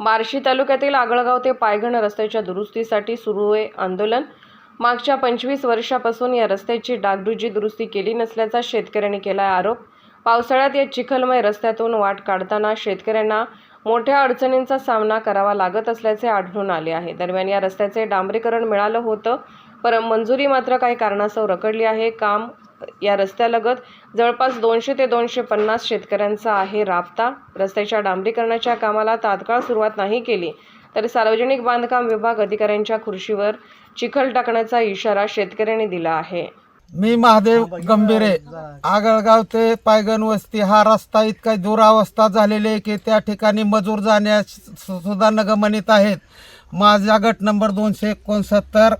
बार्शी तालुक्यातील आगळगाव ते पायघण रस्त्याच्या दुरुस्तीसाठी सुरू आहे आंदोलन. मागच्या पंचवीस वर्षापासून या रस्त्याची डागडुजी दुरुस्ती केली नसल्याचा शेतकऱ्यांनी केला आहे आरोप. पावसाळ्यात या चिखलमय रस्त्यातून वाट काढताना शेतकऱ्यांना मोठ्या अडचणींचा सामना करावा लागत असल्याचे आढळून आले आहे. दरम्यान या रस्त्याचे डांबरीकरण मिळालं होतं पर मंजुरी मात्र काही कारणास्तव रखडली आहे. काम या रस्त्यालगत जवळपास दोनशे ते दोनशे पन्नास शेतकऱ्यांचा आहे राबता. रस्त्याच्या डांबरीकरणाच्या कामाला तात्काळ सुरुवात नाही केली तर सार्वजनिक बांधकाम विभाग अधिकाऱ्यांच्या खुर्शीवर चिखल टाकण्याचा इशारा शेतकऱ्यांनी दिला आहे. मी महादेव गंभीरे आगळगाव ते पायगण वस्ती हा रस्ता इतका दुरावस्था झालेली आहे की त्या ठिकाणी मजूर जाण्यास सुद्धा नगमनीत आहेत. माझा गट नंबर दोनशे एकोणसत्तर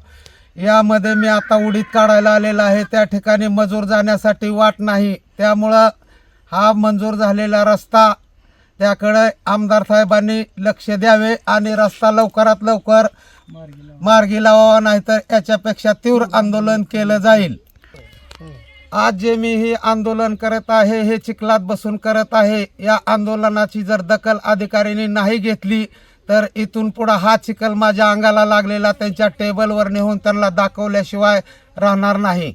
यामध्ये मी आता उडीत काढायला आलेला आहे. त्या ठिकाणी मजूर जाण्यासाठी वाट नाही. त्यामुळं हा मंजूर झालेला रस्ता त्याकडे आमदार साहेबांनी लक्ष द्यावे आणि रस्ता लवकरात लवकर मार्गी लावावा नाहीतर याच्यापेक्षा तीव्र आंदोलन केलं जाईल. आज जे मी हे आंदोलन करत आहे हे चिखलात बसून करत आहे या आंदोलनाची जर दखल अधिकाऱ्यांनी नाही घेतली तर इथून पुढं हा चिखल माझ्या अंगाला लागलेला त्यांच्या टेबलवर नेऊन त्यांना दाखवल्याशिवाय राहणार नाही.